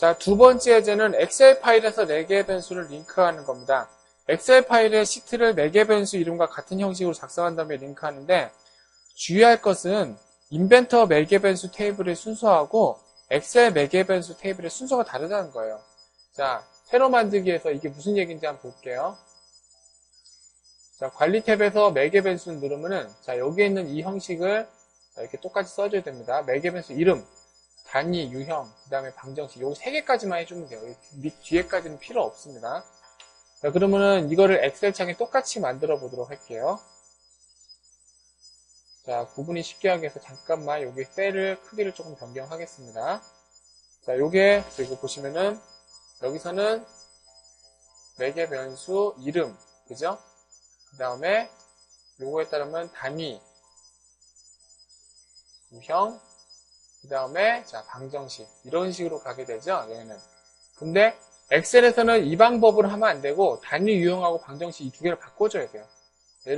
자, 두 번째 예제는 엑셀 파일에서 4개의 변수를 링크하는 겁니다. 엑셀 파일의 시트를 4개 변수 이름과 같은 형식으로 작성한 다음에 링크하는데 주의할 것은 인벤터 4개 변수 테이블의 순서하고 엑셀 4개 변수 테이블의 순서가 다르다는 거예요. 자, 새로 만들기에서 이게 무슨 얘기인지 한번 볼게요. 자, 관리 탭에서 4개 변수 누르면은 자, 여기에 있는 이 형식을 이렇게 똑같이 써줘야 됩니다. 4개 변수 이름, 단위, 유형, 그 다음에 방정식 요 세 개까지만 해주면 돼요. 밑 뒤에까지는 필요 없습니다. 자, 그러면은 이거를 엑셀 창에 똑같이 만들어 보도록 할게요. 자, 구분이 쉽게 하기 위해서 잠깐만 여기 셀을 크기를 조금 변경하겠습니다. 자, 요게 그리고 보시면은 여기서는 4개 변수 이름, 그죠? 그 다음에 요거에 따르면 단위, 유형, 그 다음에 자 방정식. 이런 식으로 가게 되죠 여기는. 근데 엑셀에서는 이 방법으로 하면 안 되고 단위 유형하고 방정식 이 두 개를 바꿔줘야 돼요